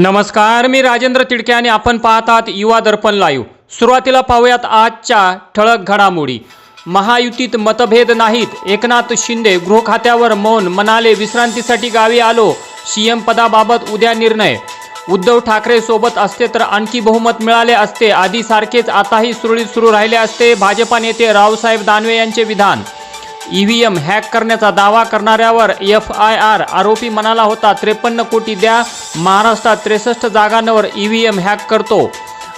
नमस्कार मी राजेंद्र तिडके आणि आपण पाहतात युवा दर्पण लाईव्ह. सुरुवातीला पाहूयात आजच्या ठळक घडामोडी. महायुतीत मतभेद नाहीत. एकनाथ शिंदे गृह खात्यावर मौन म्हणाले विश्रांतीसाठी गावी आलो. सीएम पदाबाबत उद्या निर्णय. उद्धव ठाकरे सोबत असते तर आणखी बहुमत मिळाले असते. आधी सारखेच आताही सुरळीत सुरू राहिले असते भाजपा नेते रावसाहेब दानवे यांचे विधान. ईव्हीएम हॅक करण्याचा दावा करणाऱ्यावर एफ आय आर आरोपी म्हणाला होता. त्रेपन्न कोटी द्या महाराष्ट्रात त्रेसष्ट जागांवर ईव्हीएम हॅक करतो.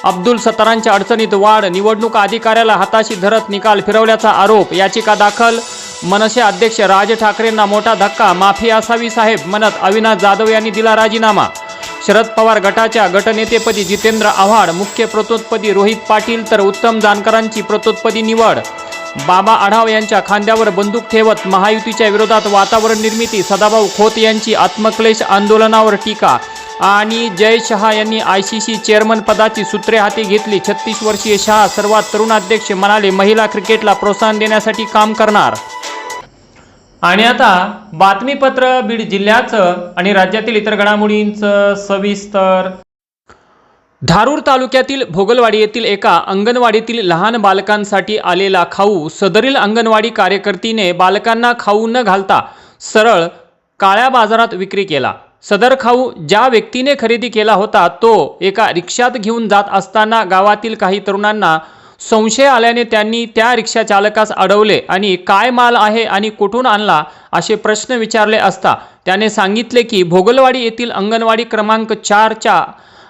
अब्दुल सत्तारांच्या अडचणीत वाढ निवडणूक अधिकाऱ्याला हाताशी धरत निकाल फिरवल्याचा आरोप याचिका दाखल. मनसे अध्यक्ष राज ठाकरेंना मोठा धक्का माफी असावी साहेब म्हणत अविनाश जाधव यांनी दिला राजीनामा. शरद पवार गटाच्या गटनेतेपदी जितेंद्र आव्हाड मुख्य प्रतोत्पदी रोहित पाटील तर उत्तम जानकरांची प्रतोत्पदी निवड. बाबा आढाव यांच्या खांद्यावर बंदूक ठेवत महायुतीच्या विरोधात वातावरण निर्मिती सदाभाऊ खोत यांची आत्मक्लेश आंदोलनावर टीका. आणि जय शहा यांनी आय सी सी चेअरमन पदाची सूत्रे हाती घेतली. छत्तीस वर्षीय शहा सर्वात तरुण अध्यक्ष म्हणाले महिला क्रिकेटला प्रोत्साहन देण्यासाठी काम करणार. आणि आता बातमीपत्र बीड जिल्ह्याचं आणि राज्यातील इतर घडामोडींचं सविस्तर. धारूर तालुक्यातील भोगलवाडी येथील एका अंगणवाडीतील लहान बालकांसाठी आलेला खाऊ सदरील अंगणवाडी कार्यकर्तीने बालकांना खाऊ न घालता सरळ काळ्या बाजारात विक्री केला. सदर खाऊ ज्या व्यक्तीने खरेदी केला होता तो एका रिक्षात घेऊन जात असताना गावातील काही तरुणांना संशय आल्याने त्यांनी त्या रिक्षा चालकास अडवले आणि काय माल आहे आणि कुठून आणला असे प्रश्न विचारले असता त्याने सांगितले की भोगलवाडी येथील अंगणवाडी क्रमांक चारच्या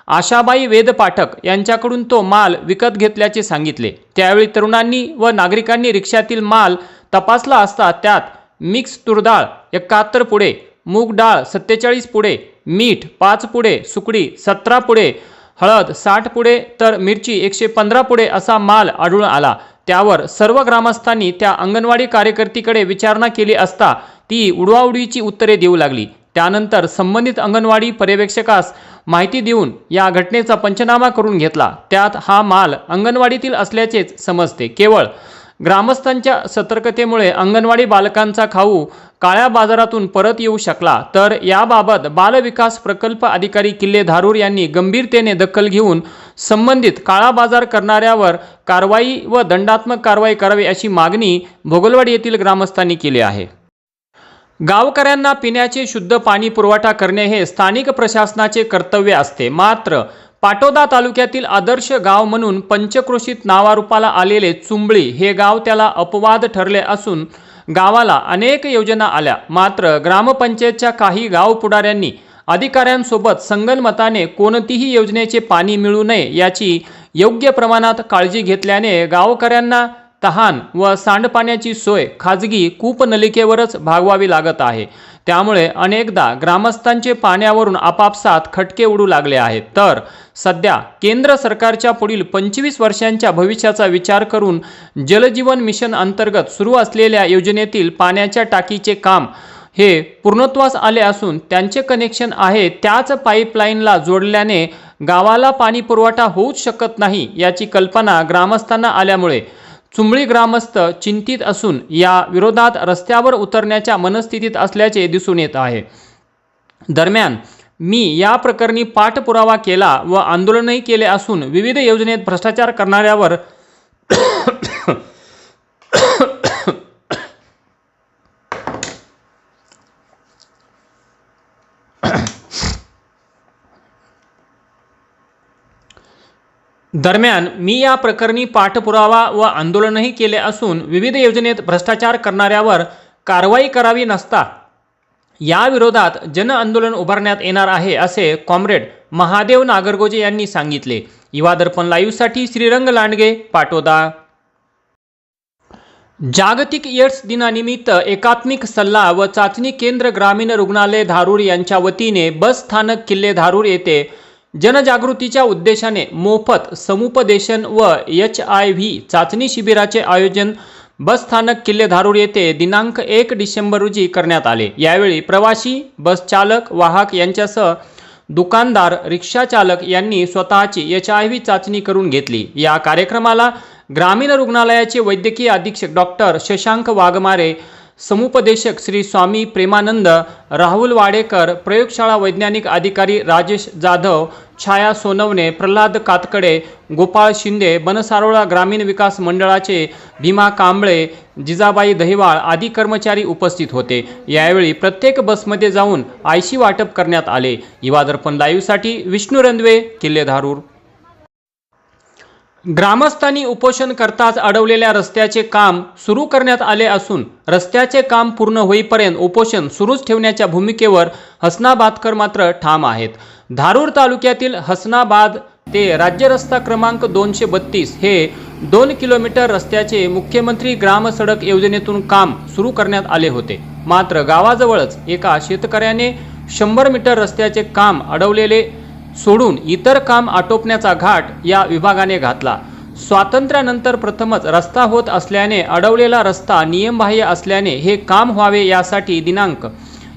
आशाबाई वेद पाठक यांच्याकडून तो माल विकत घेतल्याचे सांगितले. त्यावेळी तरुणांनी व नागरिकांनी रिक्षातील माल तपासला असता त्यात मिक्स तुरडाळ एकाहत्तर पुढे मूग डाळ सत्तेचाळीस पुढे मीठ पाच पुढे सुकडी सतरा पुढे हळद साठ पुढे तर मिरची एकशे पंधरा पुढे असा माल आढळून आला. त्यावर सर्व ग्रामस्थांनी त्या अंगणवाडी कार्यकर्तीकडे विचारणा केली असता ती उडवाउडवीची उत्तरे देऊ लागली. त्यानंतर संबंधित अंगणवाडी पर्यवेक्षकास माहिती देऊन या घटनेचा पंचनामा करून घेतला. त्यात हा माल अंगणवाडीतील असल्याचेच समजते. केवळ ग्रामस्थांच्या सतर्कतेमुळे अंगणवाडी बालकांचा खाऊ काळ्या बाजारातून परत येऊ शकला. तर याबाबत बालविकास प्रकल्प अधिकारी किल्ले धारूर यांनी गंभीरतेने दखल घेऊन संबंधित काळा बाजार करणाऱ्यावर कारवाई व दंडात्मक कारवाई करावी अशी मागणी भोगलवाडी येथील ग्रामस्थांनी केली आहे. गावकऱ्यांना पिण्याचे शुद्ध पाणी पुरवठा करणे हे स्थानिक प्रशासनाचे कर्तव्य असते. मात्र पाटोदा तालुक्यातील आदर्श गाव म्हणून पंचक्रोशीत नावारूपाला आलेले चुंबळी हे गाव त्याला अपवाद ठरले असून गावाला अनेक योजना आल्या. मात्र ग्रामपंचायतच्या काही गाव पुढाऱ्यांनी अधिकाऱ्यांसोबत संगनमताने कोणतीही योजनेचे पाणी मिळू नये याची योग्य प्रमाणात काळजी घेतल्याने गावकऱ्यांना तहान व सांडपाण्याची सोय खाजगी कूपनलिकेवरच भागवावी लागत आहे. त्यामुळे अनेकदा ग्रामस्थांचे पाण्यावरून आपापसात खटके उडू लागले आहेत. तर सध्या केंद्र सरकारच्या पुढील पंचवीस वर्षांच्या भविष्याचा विचार करून जलजीवन मिशन अंतर्गत सुरू असलेल्या योजनेतील पाण्याच्या टाकीचे काम हे पूर्णत्वास आले असून त्यांचे कनेक्शन आहे त्याच पाईपलाईनला जोडल्याने गावाला पाणी पुरवठा होऊच शकत नाही याची कल्पना ग्रामस्थांना आल्यामुळे चुंबळी ग्रामस्थ चिंतित असून या विरोधात रस्त्यावर उतरण्याच्या मनस्थितीत असल्याचे दिसून येत आहे. दरम्यान मी या प्रकरणी पाठपुरावा केला व आंदोलनही केले असून विविध योजनेत भ्रष्टाचार करणाऱ्यावर दरम्यान मी या प्रकरणी पाठपुरावा व आंदोलनही केले असून विविध योजनेत भ्रष्टाचार करणाऱ्यावर कारवाई करावी नसता. या विरोधात जन आंदोलन उभारण्यात येणार आहे असे कॉम्रेड महादेव नागरगोजे यांनी सांगितले. युवा दर्पण लाईव्हसाठी श्रीरंग लांडगे पाटोदा. जागतिक एड्स दिनानिमित्त एकात्मिक सल्ला व चाचणी केंद्र ग्रामीण रुग्णालय धारूर यांच्या वतीने बस स्थानक किल्ले धारूर येथे जनजागृतीच्या उद्देशाने मोफत समुपदेशन व एच आय व्ही चाचणी शिबिराचे आयोजन बस स्थानक किल्ले धारूर येथे दिनांक एक डिसेंबर रोजी करण्यात आले. यावेळी प्रवासी बसचालक वाहक यांच्यासह दुकानदार रिक्षाचालक यांनी स्वतःची एच आय व्ही चाचणी करून घेतली. या कार्यक्रमाला ग्रामीण रुग्णालयाचे वैद्यकीय अधीक्षक डॉक्टर शशांक वाघमारे समुपदेशक श्री स्वामी प्रेमानंद राहुल वाडेकर प्रयोगशाळा वैज्ञानिक अधिकारी राजेश जाधव छाया सोनवणे प्रल्हाद कातकडे गोपाळ शिंदे बनसारोळा ग्रामीण विकास मंडळाचे भीमा कांबळे जिजाबाई दहिवाळ आदी कर्मचारी उपस्थित होते. यावेळी प्रत्येक बसमध्ये जाऊन आयशी वाटप करण्यात आले. युवादर्पण लाईव्हसाठी विष्णू रंधवे किल्ले धारूर ग्रामस्थांनी उपोषण करताच अडवलेल्या रस्त्याचे काम सुरू करण्यात आले असून रस्त्याचे काम पूर्ण होईपर्यंत उपोषण सुरूच ठेवण्याच्या भूमिकेवर हसनाबादकर मात्र ठाम आहेत. धारूर तालुक्यातील हसनाबाद ते राज्य रस्ता क्रमांक दोनशे बत्तीस हे दोन किलोमीटर रस्त्याचे मुख्यमंत्री ग्रामसडक योजनेतून काम सुरू करण्यात आले होते. मात्र गावाजवळच एका शेतकऱ्याने शंभर मीटर रस्त्याचे काम अडवलेले सोडून इतर काम आटोपण्याचा घाट या विभागाने घातला. स्वातंत्र्यानंतर प्रथमच रस्ता होत असल्याने अडवलेला रस्ता नियमबाह्य असल्याने हे काम व्हावे यासाठी दिनांक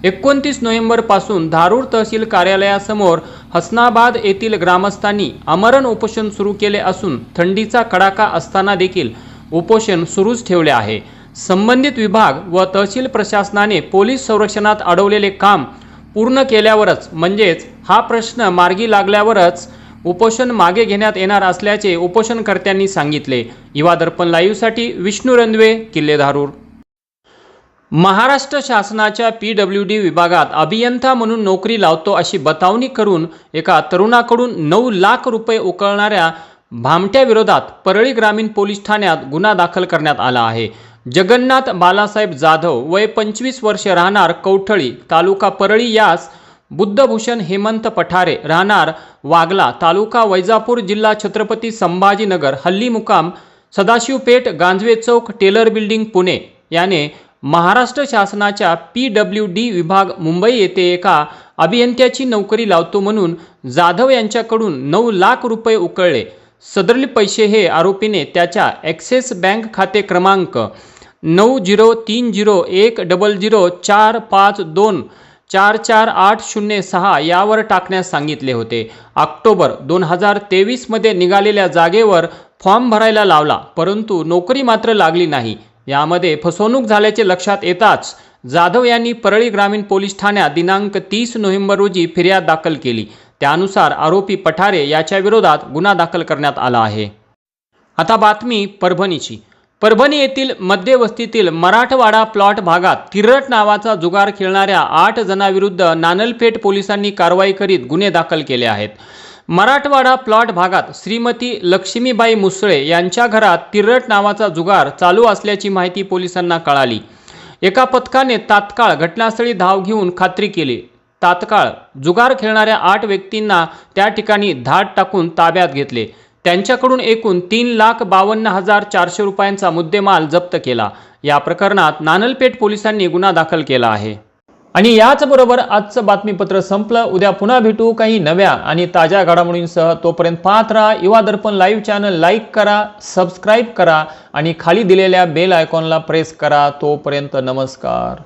एकोणतीस नोव्हेंबरपासून धारूर तहसील कार्यालयासमोर हसनाबाद येथील ग्रामस्थांनी आमरण उपोषण सुरू केले असून थंडीचा कडाका असताना देखील उपोषण सुरूच ठेवले आहे. संबंधित विभाग व तहसील प्रशासनाने पोलीस संरक्षणात अडवलेले काम पूर्ण केल्यावरच म्हणजेच हा प्रश्न मार्गी लागल्यावरच उपोषण मागे घेण्यात येणार असल्याचे उपोषणकर्त्यांनी सांगितले. युवा दर्पण लाईव्हसाठी विष्णू रंधवे किल्लेधारूर महाराष्ट्र शासनाच्या पी डब्ल्यू डी विभागात अभियंता म्हणून नोकरी लावतो अशी बतावणी करून एका तरुणाकडून नऊ लाख रुपये उकळणाऱ्या भामट्याविरोधात परळी ग्रामीण पोलीस ठाण्यात गुन्हा दाखल करण्यात आला आहे. जगन्नाथ बालासाहेब जाधव वय पंचवीस वर्ष राहणार कौठळी तालुका परळी यास बुद्धभूषण हेमंत पठारे राहणार वागला तालुका वैजापूर जिल्हा छत्रपती संभाजीनगर हल्ली मुकाम सदाशिवपेठ गांजवे चौक टेलर बिल्डिंग पुणे. याने महाराष्ट्र शासनाच्या पी डब्ल्यू डी विभाग मुंबई येथे एका अभियंत्याची नोकरी लावतो म्हणून जाधव यांच्याकडून नऊ लाख रुपये उकळले. सदरील पैसे हे आरोपीने त्याच्या ॲक्सिस बँक खाते क्रमांक नऊ झिरो तीन झिरो एक डबल झिरो चार पाच दोन चार चार आठ शून्य सहा यावर टाकण्यास सांगितले होते. ऑक्टोबर दोन हजार तेवीसमध्ये निघालेल्या जागेवर फॉर्म भरायला लावला परंतु नोकरी मात्र लागली नाही. यामध्ये फसवणूक झाल्याचे लक्षात येताच जाधव यांनी परळी ग्रामीण पोलीस ठाण्यात दिनांक तीस नोव्हेंबर रोजी फिर्याद दाखल केली. त्यानुसार आरोपी पठारे याच्या विरोधात गुन्हा दाखल करण्यात आला आहे. आता बातमी परभणीची. परभणी येथील मध्यवस्तीतील मराठवाडा प्लॉट भागात तिरट नावाचा जुगार खेळणाऱ्या आठ जणांविरुद्ध नानलपेठ पोलिसांनी कारवाई करीत गुन्हे दाखल केले आहेत. मराठवाडा प्लॉट भागात श्रीमती लक्ष्मीबाई मुसळे यांच्या घरात तिरट नावाचा जुगार चालू असल्याची माहिती पोलिसांना कळाली. एका पथकाने तात्काळ घटनास्थळी धाव घेऊन खात्री केली. तात्काळ जुगार खेळणाऱ्या आठ व्यक्तींना त्या ठिकाणी धाड टाकून ताब्यात घेतले. त्यांच्याकडून एकूण तीन लाख बावन्न हजार चारशे रुपयांचा मुद्देमाल जप्त केला. या प्रकरणात नानलपेठ पोलिसांनी गुन्हा दाखल केला आहे. आणि याचबरोबर आजचं बातमीपत्र संपलं. उद्या पुन्हा भेटू. काही नव्या आणि ताज्या घडामोडींसह तोपर्यंत पाहत राहा. Yuva Darpan live channel like करा सबस्क्राईब करा आणि खाली दिलेल्या बेल आयकॉनला प्रेस करा. तोपर्यंत नमस्कार.